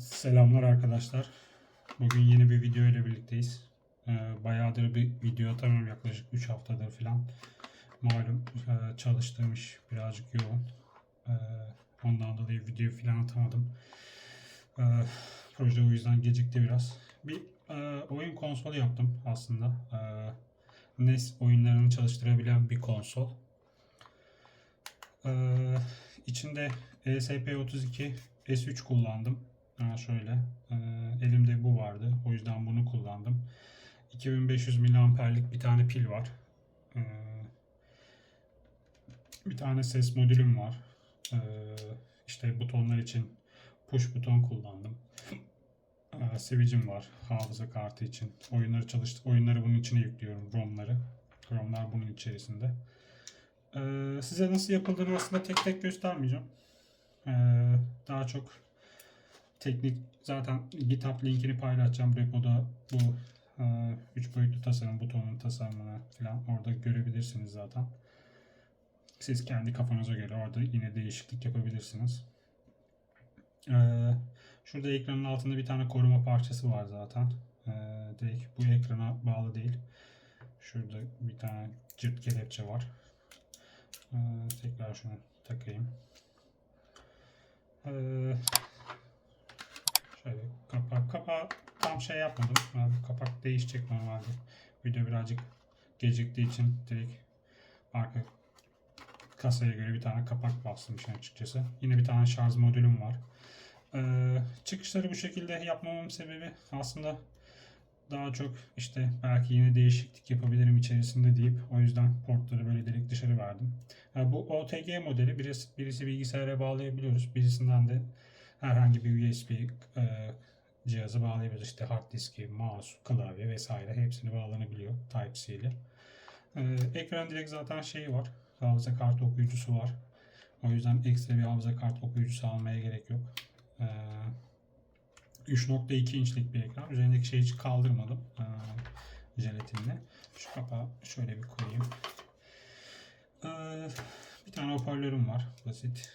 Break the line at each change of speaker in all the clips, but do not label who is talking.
Selamlar arkadaşlar. Bugün yeni bir video ile birlikteyiz. Ee, bayağıdır bir video atamıyorum yaklaşık 3 haftadır falan. Malum e, çalıştığım iş birazcık yoğun. Ee, ondan dolayı video falan atamadım. Ee, proje o yüzden gecikti biraz. Bir e, oyun konsolu yaptım aslında. NES oyunlarını çalıştırabilen bir konsol. İçinde E ESP32 S3 kullandım. Ha şöyle. e, elimde bu vardı. O yüzden bunu kullandım. 2500 miliamperlik bir tane pil var. E, bir tane ses modülüm var. E, işte butonlar için push buton kullandım. E, Switch'im var hafıza kartı için. Oyunları çalıştı. Oyunları bunun içine yüklüyorum. ROM'ları. ROM'lar bunun içerisinde. Size nasıl yapıldığını aslında tek tek göstermeyeceğim. Daha çok teknik zaten GitHub linkini paylaşacağım repoda bu 3 boyutlu tasarım butonun tasarımını falan orada görebilirsiniz zaten. Siz kendi kafanıza göre orada yine değişiklik yapabilirsiniz. Ee, şurada ekranın altında bir tane koruma parçası var zaten. Ee, direkt bu ekrana bağlı değil. Şurada bir tane cırt kelepçe var. Ee, tekrar şunu takayım. Ee, Şöyle kapak kapağı tam şey yapmadım. Kapak değişecek normalde. Video birazcık geciktiği için direkt arka kasaya göre bir tane kapak bastım işin açıkçası. Yine bir tane şarj modülüm var. Ee, çıkışları bu şekilde yapmamın sebebi aslında daha çok işte belki yine değişiklik yapabilirim içerisinde deyip o yüzden portları böyle direkt dışarı verdim. Ee, bu OTG modeli birisi, birisi bilgisayara bağlayabiliyoruz. Birisinden de herhangi bir USB e, cihazı bağlayabiliriz. İşte hard diski, mouse, klavye vesaire hepsini bağlanabiliyor Type-C ile. E, ekran direkt zaten şeyi var. Hafıza kartı okuyucusu var. O yüzden ekstra bir hafıza kart okuyucusu almaya gerek yok. E, 3.2 inçlik bir ekran. Üzerindeki şeyi hiç kaldırmadım. E, jelatinle. Şu kapağı şöyle bir koyayım. E, bir tane hoparlörüm var. Basit.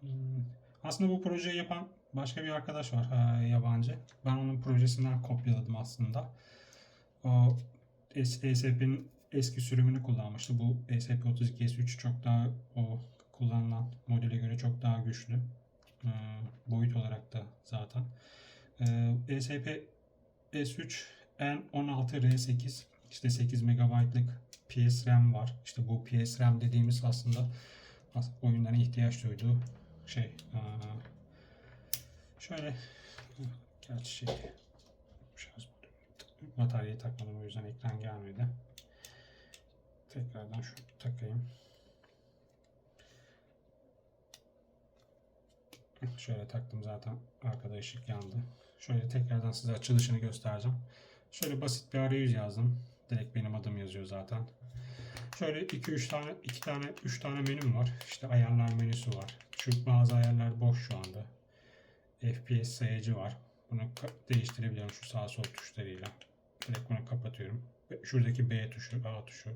Hmm, aslında bu projeyi yapan başka bir arkadaş var e, yabancı. Ben onun projesinden kopyaladım aslında. O ESP'nin eski sürümünü kullanmıştı. Bu E ESP32 S3 çok daha o kullanılan modele göre çok daha güçlü. E, boyut olarak da zaten. E, ESP S3 N16R8 işte 8 MB'lık PS RAM var. İşte bu PS RAM dediğimiz aslında oyunların ihtiyaç duyduğu şey şöyle gerçi şey şarj bataryayı takmadım o yüzden ekran gelmedi. Tekrardan şu takayım. Şöyle taktım zaten arkada ışık yandı. Şöyle tekrardan size açılışını göstereceğim. Şöyle basit bir arayüz yazdım. Direkt benim adım yazıyor zaten. Şöyle 2-3 tane 2 tane 3 tane menüm var. İşte ayarlar menüsü var. Şu bazı ayarlar boş şu anda. FPS sayacı var. Bunu değiştirebiliyorum şu sağ sol tuşlarıyla. Direkt bunu kapatıyorum. Şuradaki B tuşu, A tuşu.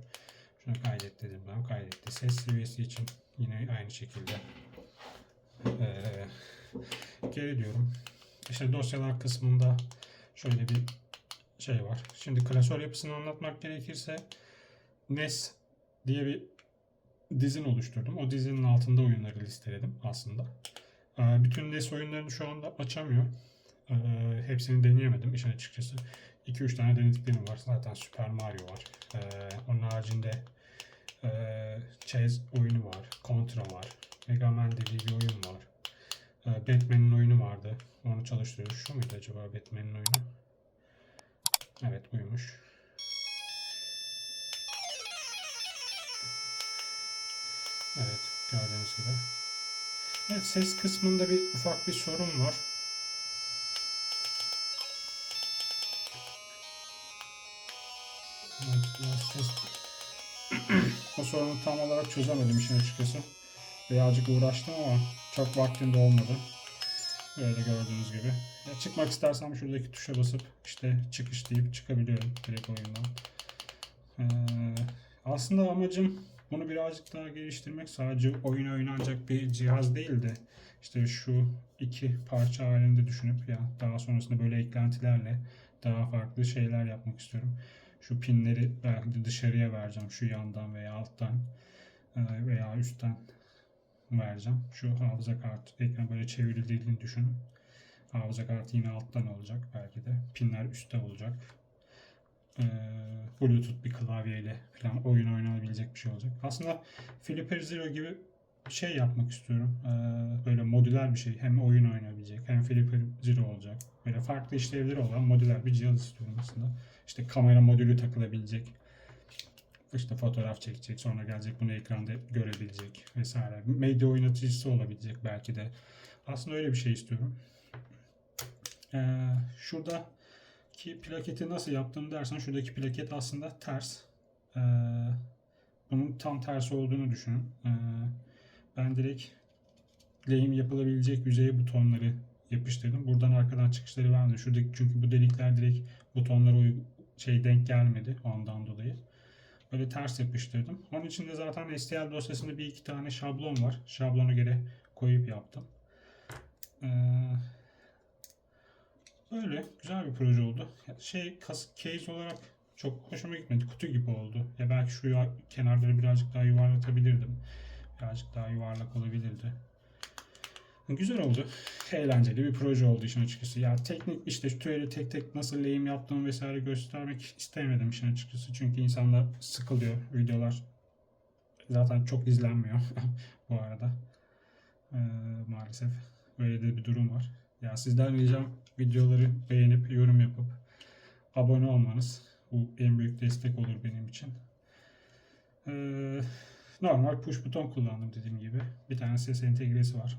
Şunu kaydet dedim ben. Kaydetti. Ses seviyesi için yine aynı şekilde. Ee, geri diyorum. İşte dosyalar kısmında şöyle bir şey var. Şimdi klasör yapısını anlatmak gerekirse NES diye bir dizin oluşturdum. O dizinin altında oyunları listeledim aslında. Ee, Bütün NES oyunlarını şu anda açamıyor. Ee, Hepsini deneyemedim işin açıkçası. 2-3 tane denediklerim var. Zaten Super Mario var. Ee, Onun haricinde e, Chess oyunu var. Contra var. Mega Man dediği bir oyun var. Batman'in oyunu vardı. Onu çalıştırıyoruz. Şu muydu acaba Batman'in oyunu? Evet buymuş. Evet gördüğünüz gibi. Evet ses kısmında bir ufak bir sorun var. Evet, ses... o sorunu tam olarak çözemedim işin açıkçası. Birazcık uğraştım ama çok vaktim olmadı. Böyle gördüğünüz gibi. Ya çıkmak istersem şuradaki tuşa basıp işte çıkış deyip çıkabiliyorum direkt oyundan. Ee, aslında amacım bunu birazcık daha geliştirmek sadece oyun oynanacak bir cihaz değil de işte şu iki parça halinde düşünüp ya daha sonrasında böyle eklentilerle daha farklı şeyler yapmak istiyorum. Şu pinleri belki de dışarıya vereceğim şu yandan veya alttan e, veya üstten vereceğim. Şu hafıza kartı ekran böyle çevrildiğini düşünün. Hafıza kartı yine alttan olacak belki de. Pinler üstte olacak. Ee, Bluetooth bir klavyeyle falan oyun oynanabilecek bir şey olacak. Aslında Flipper Zero gibi şey yapmak istiyorum. Ee, böyle modüler bir şey. Hem oyun oynayabilecek hem Flipper Zero olacak. Böyle farklı işlevleri olan modüler bir cihaz istiyorum aslında. İşte kamera modülü takılabilecek. İşte fotoğraf çekecek. Sonra gelecek bunu ekranda görebilecek vesaire. Medya oynatıcısı olabilecek belki de. Aslında öyle bir şey istiyorum. Ee, şuradaki plaketi nasıl yaptım dersen şuradaki plaket aslında ters. Ee, bunun tam tersi olduğunu düşünün. Ee, ben direkt lehim yapılabilecek yüzeye butonları yapıştırdım. Buradan arkadan çıkışları vermedim. Şuradaki çünkü bu delikler direkt butonlara şey denk gelmedi ondan dolayı. Böyle ters yapıştırdım. Onun içinde zaten STL dosyasında bir iki tane şablon var. Şablona göre koyup yaptım. Ee, Öyle güzel bir proje oldu. Şey kas, case olarak çok hoşuma gitmedi. Kutu gibi oldu. Ya belki şu kenarları birazcık daha yuvarlatabilirdim. Birazcık daha yuvarlak olabilirdi. Güzel oldu. Eğlenceli bir proje oldu işin açıkçası. Ya teknik işte tüyleri tek tek nasıl lehim yaptığımı vesaire göstermek istemedim işin açıkçası. Çünkü insanlar sıkılıyor. Videolar zaten çok izlenmiyor bu arada. Ee, maalesef böyle de bir durum var. Ya sizden ricam videoları beğenip yorum yapıp abone olmanız. Bu en büyük destek olur benim için. Ee, normal push buton kullandım dediğim gibi. Bir tane ses entegresi var.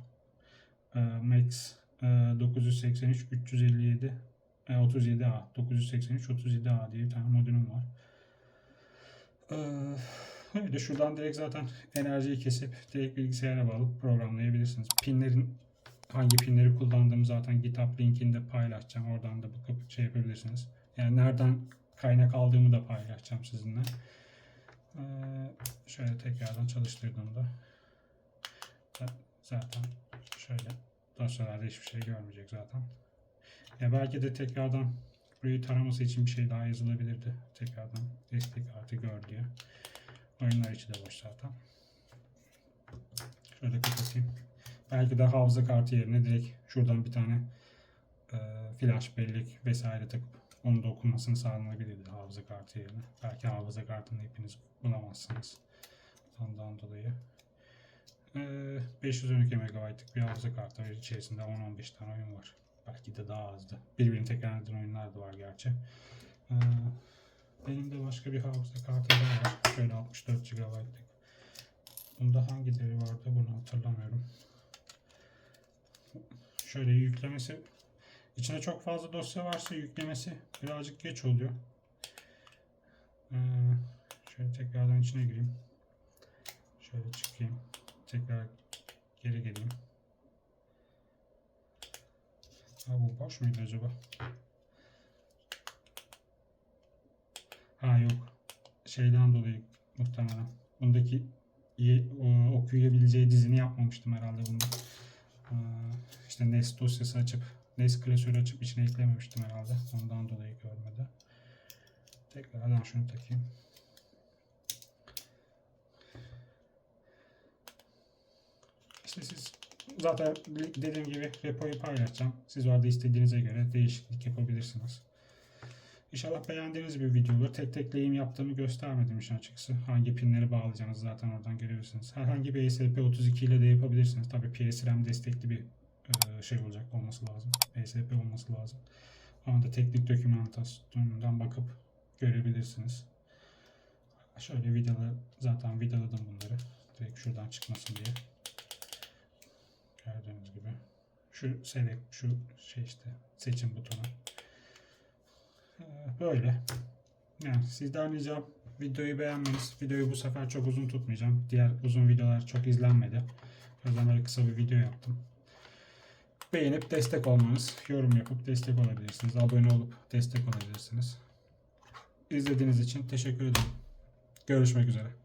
Ee, Max e, 983 357 e, 37A 983 37A diye bir tane modülüm var. Ee, öyle şuradan direkt zaten enerjiyi kesip direkt bilgisayara bağlayıp programlayabilirsiniz. Pinlerin hangi pinleri kullandığımı zaten GitHub linkinde paylaşacağım. Oradan da bakıp şey yapabilirsiniz. Yani nereden kaynak aldığımı da paylaşacağım sizinle. Ee, şöyle tekrardan çalıştırdığımda zaten şöyle dosyalarda hiçbir şey görmeyecek zaten. Ya belki de tekrardan burayı taraması için bir şey daha yazılabilirdi. Tekrardan destek artı gör diye. Oyunlar içi de boş zaten. Şöyle kapatayım. Belki de hafıza kartı yerine direkt şuradan bir tane e, flash bellek vesaire takıp onu da okunmasını sağlanabilirdi hafıza kartı yerine. Belki hafıza kartını hepiniz bulamazsınız. Ondan dolayı. E, 512 MB'lık bir hafıza kartı var. İçerisinde 10-15 tane oyun var. Belki de daha azdı. Birbirini tekrar eden oyunlar da var gerçi. E, benim de başka bir hafıza kartı daha var. Şöyle 64 GB'lık. Bunda hangileri vardı bunu hatırlamıyorum şöyle yüklemesi içinde çok fazla dosya varsa yüklemesi birazcık geç oluyor. Ee, şöyle tekrardan içine gireyim. Şöyle çıkayım. Tekrar geri geleyim. Ha bu boş muydu acaba? Ha yok. Şeyden dolayı muhtemelen. Bundaki okuyabileceği dizini yapmamıştım herhalde bunda. Ee, işte NES dosyası açıp NES klasörü açıp içine eklememiştim herhalde. Ondan dolayı görmedi. Tekrardan şunu takayım. İşte siz zaten dediğim gibi repoyu paylaşacağım. Siz orada istediğinize göre değişiklik yapabilirsiniz. İnşallah beğendiğiniz bir video olur. Tek tek lehim yaptığımı göstermedim işin açıkçası. Hangi pinleri bağlayacağınız zaten oradan görüyorsunuz. Herhangi bir ESP32 ile de yapabilirsiniz. Tabii PSRAM destekli bir şey olacak olması lazım. ESP olması lazım. Ama da teknik dokümantasyonundan bakıp görebilirsiniz. Şöyle vidalı zaten vidaladım bunları. Direkt şuradan çıkmasın diye. Gördüğünüz gibi. Şu select, şu şey işte seçim butonu. Böyle. Yani sizden ricam videoyu beğenmeniz. Videoyu bu sefer çok uzun tutmayacağım. Diğer uzun videolar çok izlenmedi. O yüzden böyle kısa bir video yaptım. Beğenip destek olmanız, yorum yapıp destek olabilirsiniz. Abone olup destek olabilirsiniz. İzlediğiniz için teşekkür ederim. Görüşmek üzere.